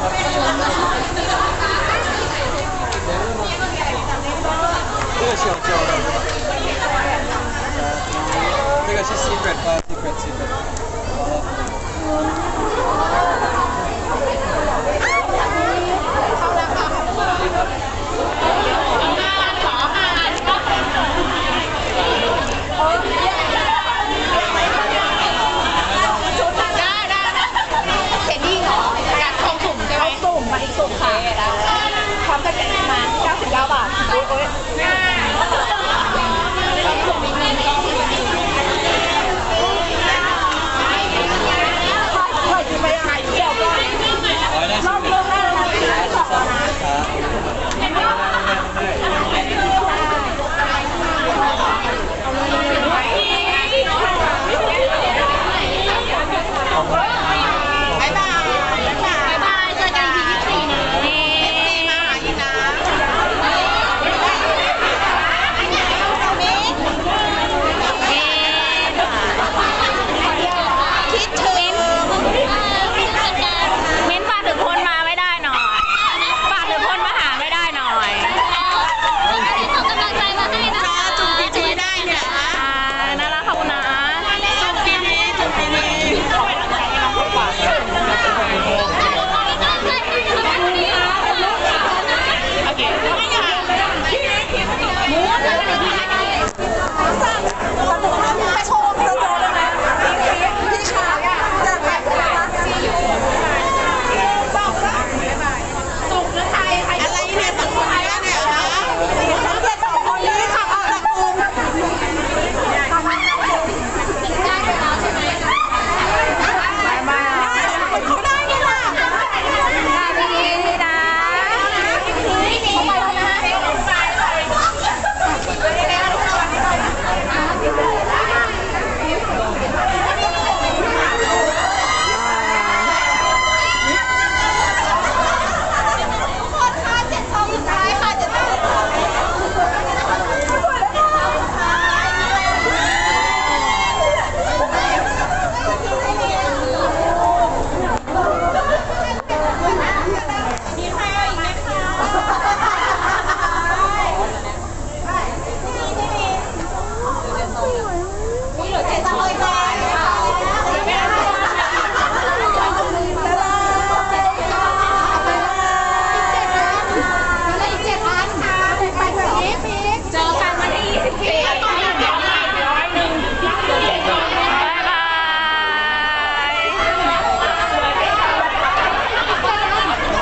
这个是要交的，这个是 secret，secret，secret。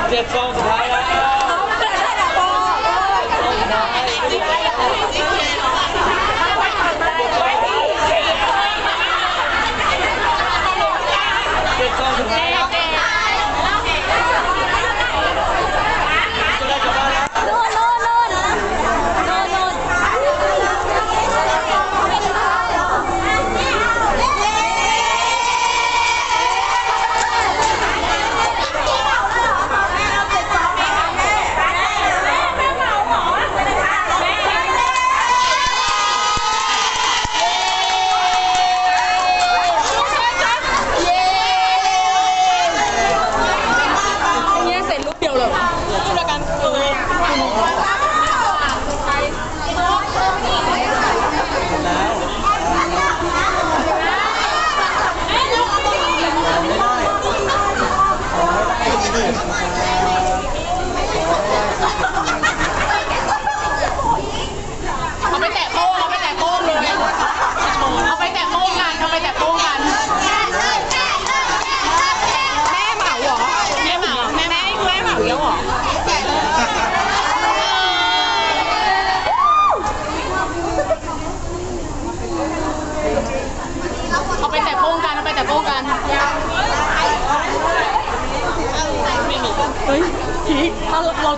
再装死他呀！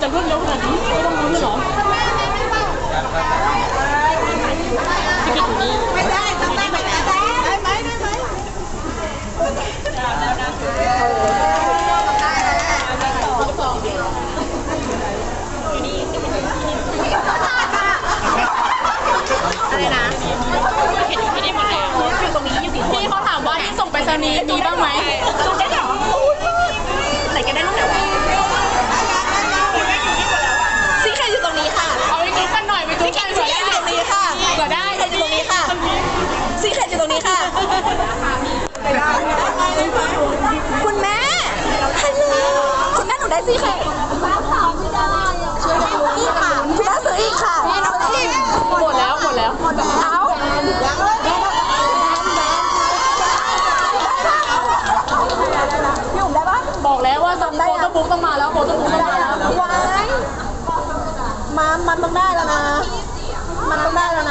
จะรวดเร็วขนาดนี้ ซีเคทบ้านสาวไม่ได้ช่วยกันลุ้นอีกค่ะพี่ต้องซื้ออีกค่ะพี่น้องชิมหมดแล้วหมดแล้วหมดแล้วเอาพี่อุ๋มได้ปะบอกแล้วว่าต้องโฟโต้บุ๊กต้องมาแล้วโฟโต้บุ๊กต้องมาแล้วว้ายมามันต้องได้แล้วนะ มันต้องได้แล้วนะ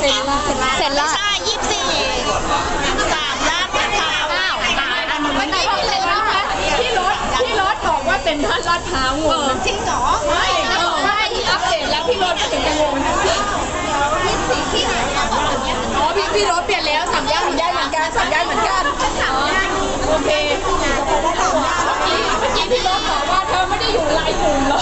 เซลล่าใช่ยี่สิบสี่สามล้านเก้าตายอันนี้ไหนเซ็ล่าที่รถที่รถบอกว่าเป็นท่าลาดพร้าวงจริงหรอไม่ใช่ที่อัปเดตแล้วพี่รถถึงจะงงนะยี่สิบสี่ไหนเขบนี้อ๋อพี่พี่รถเปลี่ยนแล้วสามย่านมีย่านเหมือนกันสามย่านเหมือนกันโอเคเมื่อกี้พี่รถบอกว่าเธอไม่ได้อยู่ไลน์กลุ่มหรอ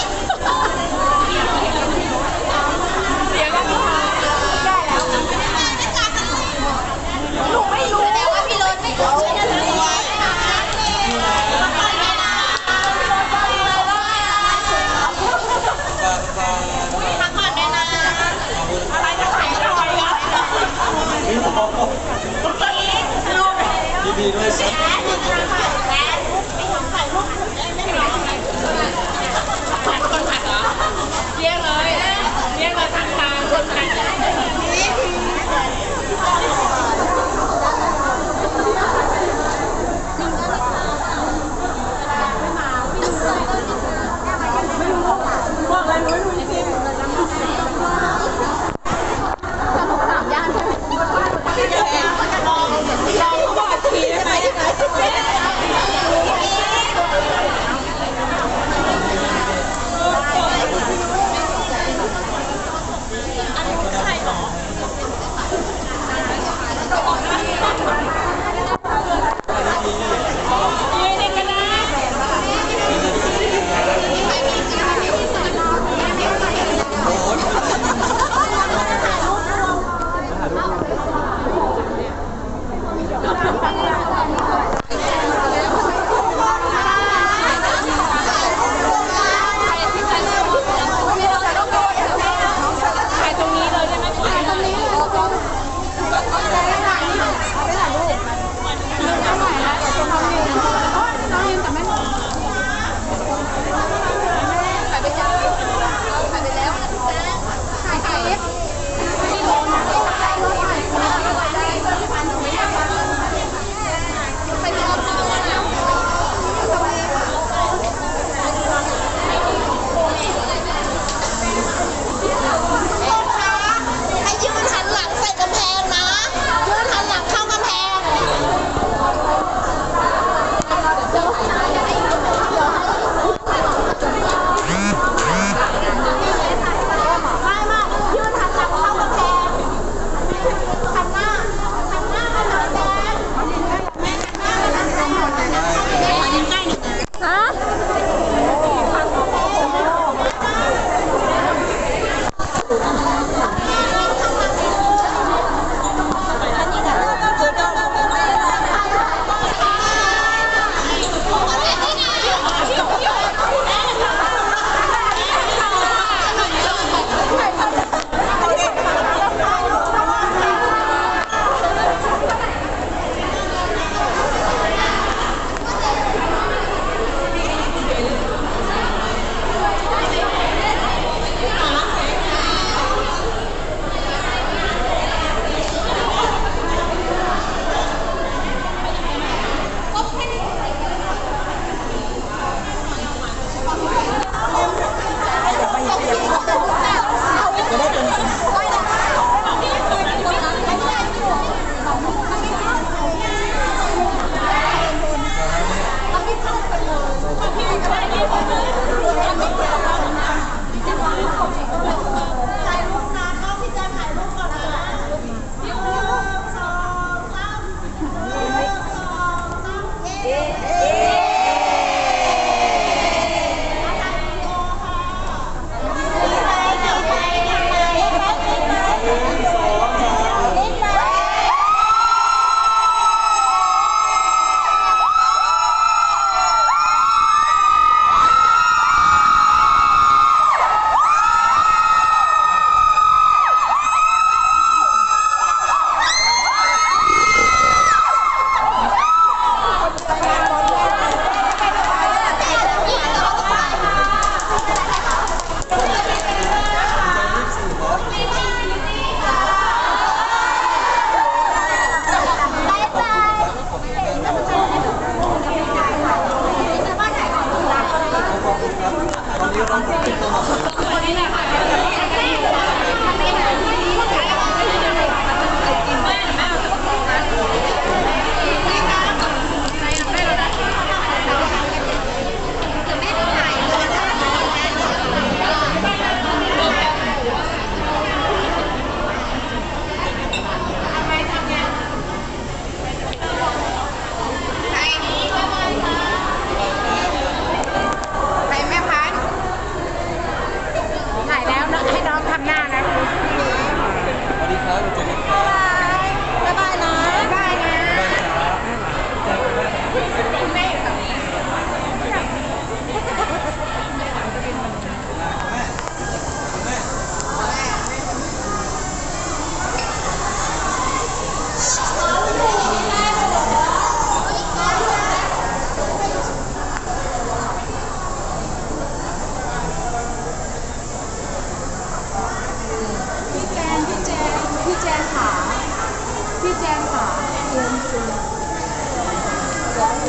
เ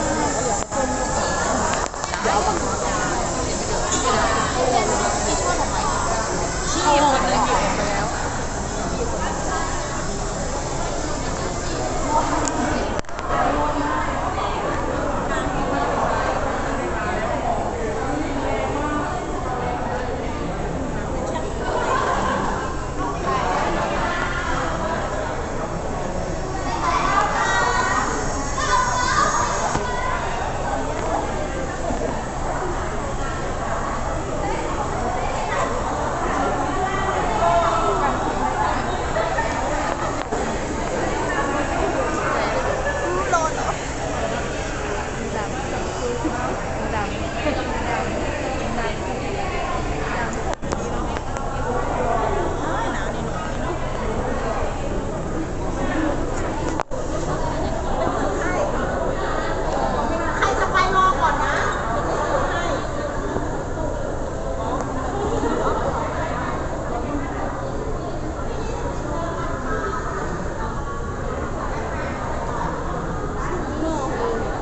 วเอาปา